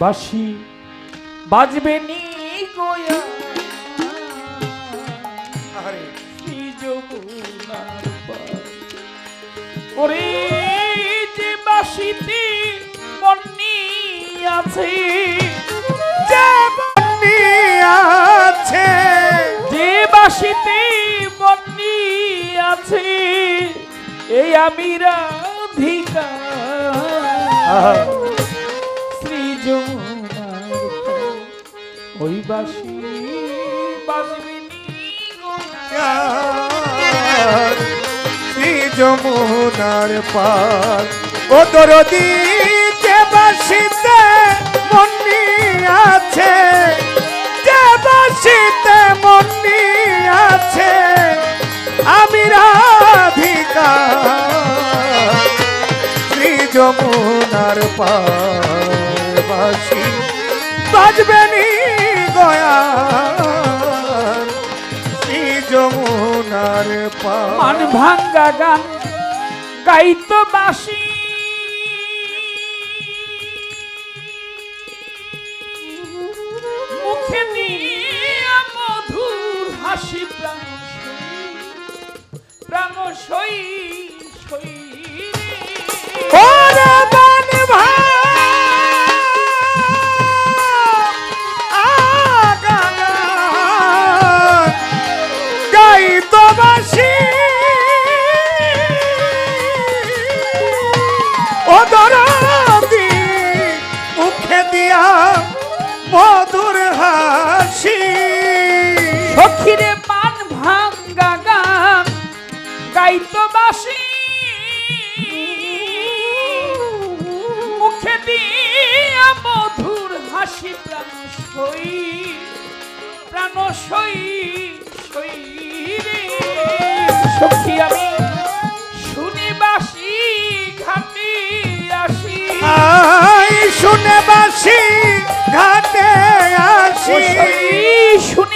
বাসি বাজবে নি গোয়া। ওরে যে বাসিতে মন্নি আছে। যে বন্দি আছে। যে বাসিতে মন্নি আছে। এই আমি রাধিকা। ওই বাসি শ্রী যমুনার পার। ও দরদি, যে বাসিতে মন্নি আছে, যে বাসিতে মন্নি আছে, আমি রাধিকা। শ্রী যমুনার পার। বাজবে নি গয়া যমুনার মান ভাঙ্গা গান গাইতো বাসি মুখে নিয়ে মধুর হাসি প্রাণ প্রাণ সই সই সখিরে মান ভাঙ্গা গান গাইতো বাসি মুখে দিয়া মধুর হাসি প্রাণ সই প্রাণ সই সই রে। সখী আমি শুনি বাসি ঘাটি আসি। শুনে বাসি ঘাটে আসি। শুনি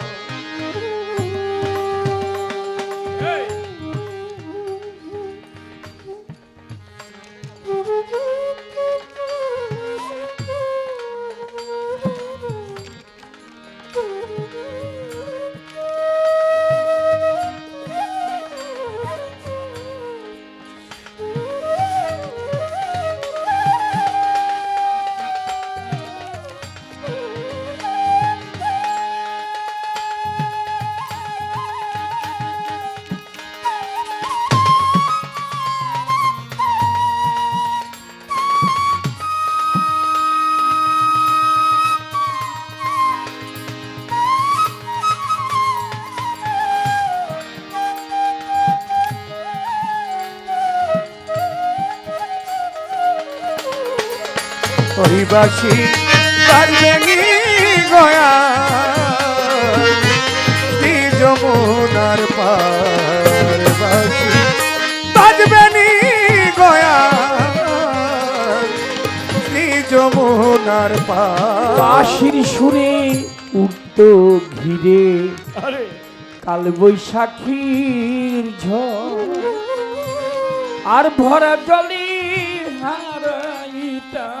কহিবাসী পারবে নি গয়া। যমুনার পার বাসী বাজবে নি গয়া যমুনার পার বাঁশির সুরে উঠত ঘিরে। কাল বৈশাখীর ঝড়। আর ভরা জলে হারাইতাম।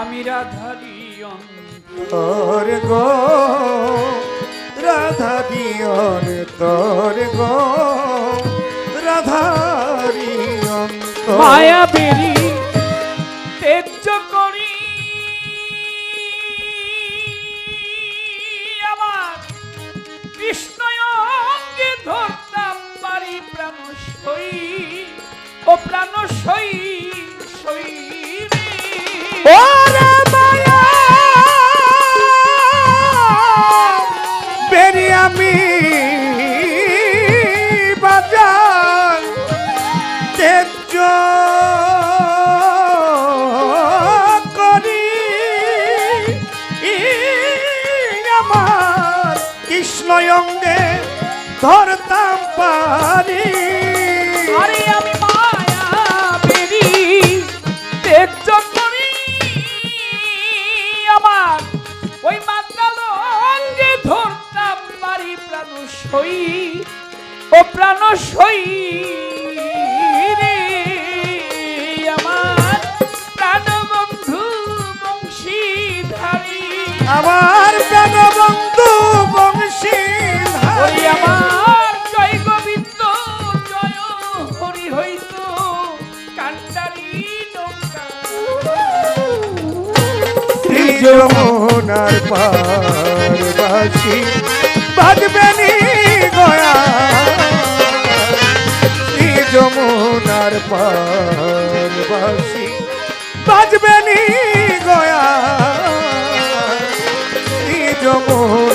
আমি রাধারি তোর গো রাধা দিয়ন তোর গো রাধারি মায়া বেরি তেজ করি। আমার কৃষ্ণ ধরতাম পারি প্রাণ সই ও প্রাণ সই। করি। আমার কৃষ্ণ ধরতাম পারি আরে আমি মায়া বেরি তেজ আমার ওই মাতাল অঙ্গে ধরতাম পারি প্রাণ সই। ও প্রাণ সই। আমার প্রাণবন্ধু বংশী ওই আমার জয় গোবিন্দ জয় হরি হইত শ্রী যমুনার পারবাসী বাজবে নি গয়া। যমুনার পারবাসী বাজবে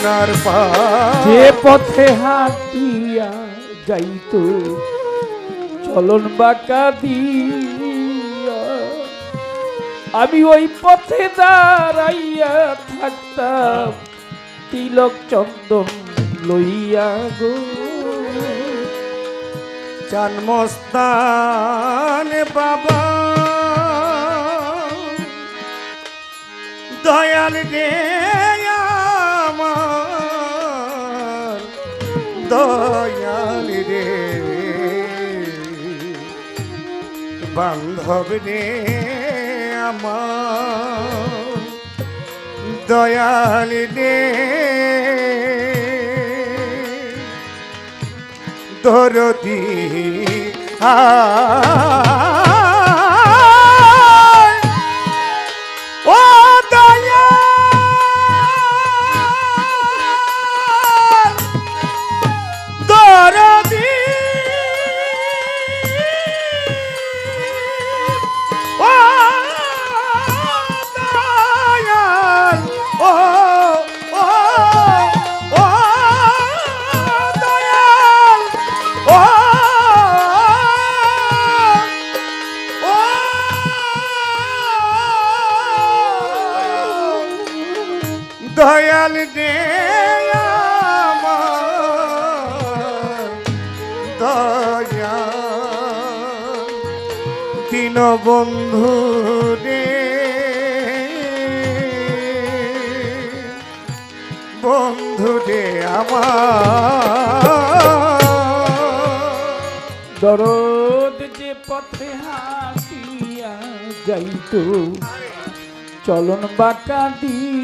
পার যে পথে হাঁটিয়া যাইত চলন বাঁকা দিয়া। আমি ওই পথে দাঁড়াইয়া থাকতাম তিলক চন্দন লইয়া গো। জন্মস্থান বাবা দয়াল রে। দয়াল রে। বান্ধব রে আমার দয়াল রে দরদি আয় দয়াল দে দয়াল দিন বন্ধু রে। বন্ধু রে আমার। দরদ যে পথে হাঁটিয়া যাইত, চলন বাঁকা দিয়া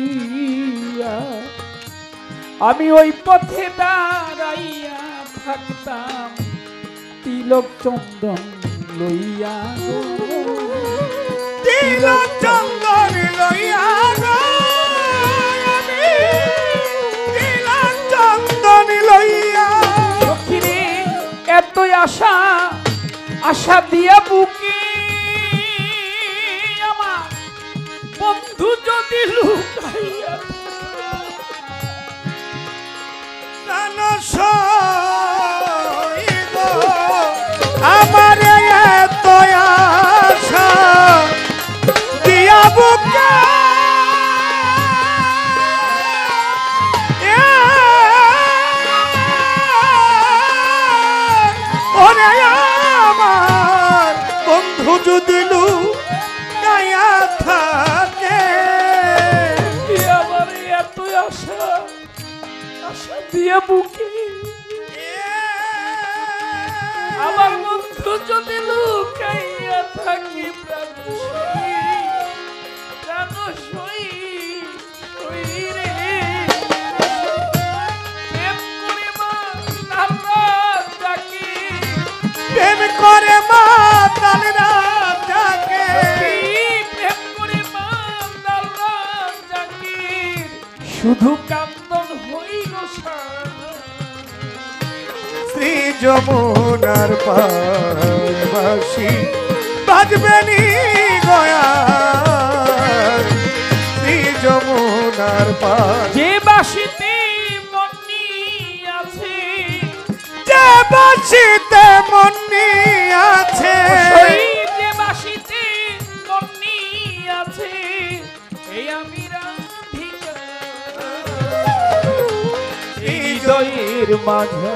আমি ওই পথে দাঁড়াইয়া থাকতাম তিলক চন্দন লইয়া গো। তিল চন্দন লইয়া এতই আশা আশা দিয়া বুকে আমার বন্ধু যদি লুকাইয়া যমুনার পারবাসী বাজবে নি গয়া। শ্রী যমুনার যে বাসিতে মনি আছে। যে বাসিতে মনি আছে। যে বাসিতে মনি আছে এই আমি রাধিকা। হৃদয়ের মাঝে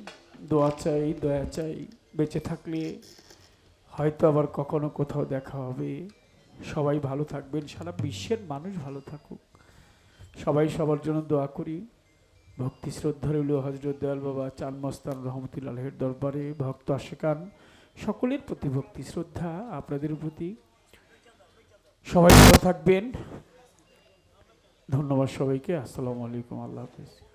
দোয়া চাই, দয়া চাই। বেঁচে থাকলে হয়তো আবার কখনো কোথাও দেখা হবে। সবাই ভালো থাকবেন সারা বিশ্বের মানুষ ভালো থাকুক। সবাই সবার জন্য দোয়া করি। ভক্তি শ্রদ্ধা রইল হজরত দয়াল বাবা চান মস্তান রহমতুল্লাহের দরবারে। ভক্ত আশেকান, সকলের প্রতি ভক্তি শ্রদ্ধা আপনাদের প্রতি। সবাই ভালো থাকবেন। ধন্যবাদ সবাইকে। আসসালামু আলাইকুম। আল্লাহ হাফিজ।